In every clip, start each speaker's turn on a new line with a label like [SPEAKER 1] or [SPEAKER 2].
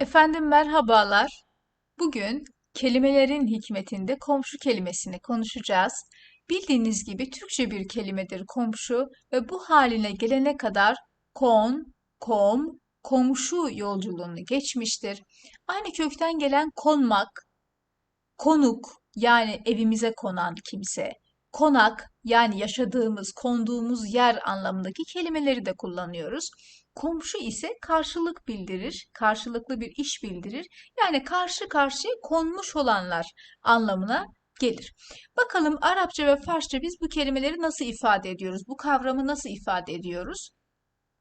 [SPEAKER 1] Efendim merhabalar. Bugün kelimelerin hikmetinde komşu kelimesini konuşacağız. Bildiğiniz gibi Türkçe bir kelimedir komşu ve bu haline gelene kadar kon, kom, komşu yolculuğunu geçmiştir. Aynı kökten gelen konmak, konuk yani evimize konan kimse, konak yani yaşadığımız, konduğumuz yer anlamındaki kelimeleri de kullanıyoruz. Komşu ise karşılık bildirir, karşılıklı bir iş bildirir. Yani karşı karşıya konmuş olanlar anlamına gelir. Bakalım Arapça ve Farsça biz bu kelimeleri nasıl ifade ediyoruz? Bu kavramı nasıl ifade ediyoruz?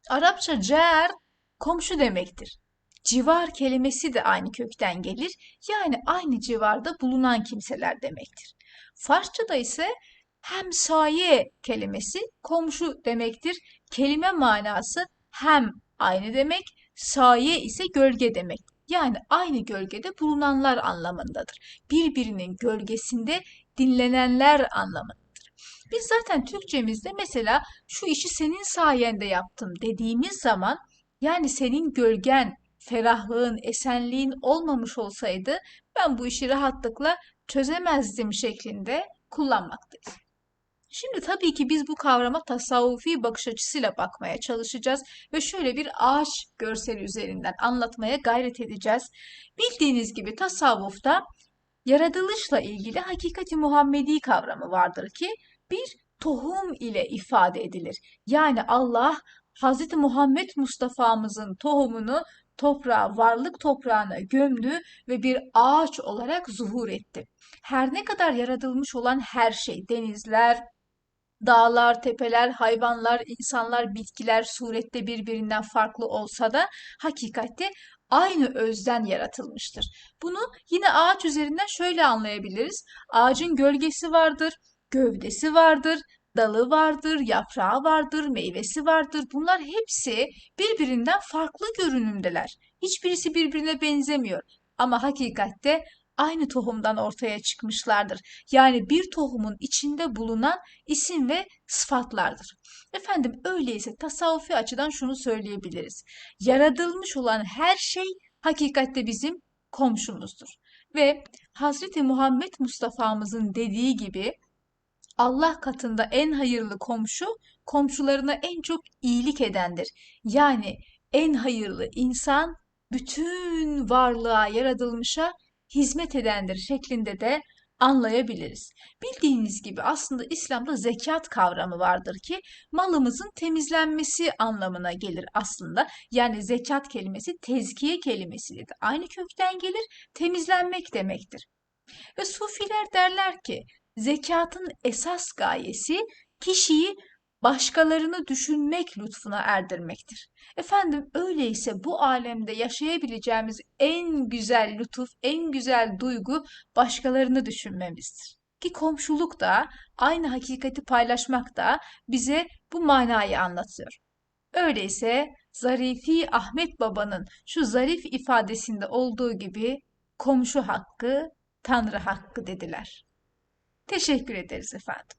[SPEAKER 1] Arapça cer komşu demektir. Civar kelimesi de aynı kökten gelir. Yani aynı civarda bulunan kimseler demektir. Farsçada ise hemsaye kelimesi komşu demektir. Kelime manası hem aynı demek, saye ise gölge demek. Yani aynı gölgede bulunanlar anlamındadır. Birbirinin gölgesinde dinlenenler anlamındadır. Biz zaten Türkçemizde mesela şu işi senin sayende yaptım dediğimiz zaman yani senin gölgen, ferahlığın, esenliğin olmamış olsaydı ben bu işi rahatlıkla çözemezdim şeklinde kullanmaktayız. Şimdi tabii ki biz bu kavrama tasavvufi bakış açısıyla bakmaya çalışacağız ve şöyle bir ağaç görseli üzerinden anlatmaya gayret edeceğiz. Bildiğiniz gibi tasavvufta yaratılışla ilgili hakikati Muhammedi kavramı vardır ki bir tohum ile ifade edilir. Yani Allah Hz. Muhammed Mustafa'mızın tohumunu toprağa, varlık toprağına gömdü ve bir ağaç olarak zuhur etti. Her ne kadar yaratılmış olan her şey, denizler, dağlar, tepeler, hayvanlar, insanlar, bitkiler surette birbirinden farklı olsa da hakikatte aynı özden yaratılmıştır. Bunu yine ağaç üzerinden şöyle anlayabiliriz. Ağacın gölgesi vardır, gövdesi vardır, dalı vardır, yaprağı vardır, meyvesi vardır. Bunlar hepsi birbirinden farklı görünümdeler. Hiçbirisi birbirine benzemiyor. Ama hakikatte aynı tohumdan ortaya çıkmışlardır. Yani bir tohumun içinde bulunan isim ve sıfatlardır. Efendim öyleyse tasavvufi açıdan şunu söyleyebiliriz. Yaratılmış olan her şey hakikatte bizim komşumuzdur. Ve Hazreti Muhammed Mustafa'mızın dediği gibi Allah katında en hayırlı komşu komşularına en çok iyilik edendir. Yani en hayırlı insan bütün varlığa, yaratılmışa hizmet edendir şeklinde de anlayabiliriz. Bildiğiniz gibi aslında İslam'da zekat kavramı vardır ki malımızın temizlenmesi anlamına gelir aslında. Yani zekat kelimesi tezkiye kelimesiyle de aynı kökten gelir, temizlenmek demektir. Ve sufiler derler ki zekatın esas gayesi kişiyi başkalarını düşünmek lütfuna erdirmektir. Efendim öyleyse bu alemde yaşayabileceğimiz en güzel lütuf, en güzel duygu başkalarını düşünmemizdir. Ki komşuluk da aynı hakikati paylaşmak da bize bu manayı anlatıyor. Öyleyse Zarifi Ahmet Baba'nın şu zarif ifadesinde olduğu gibi komşu hakkı, Tanrı hakkı dediler. Teşekkür ederiz efendim.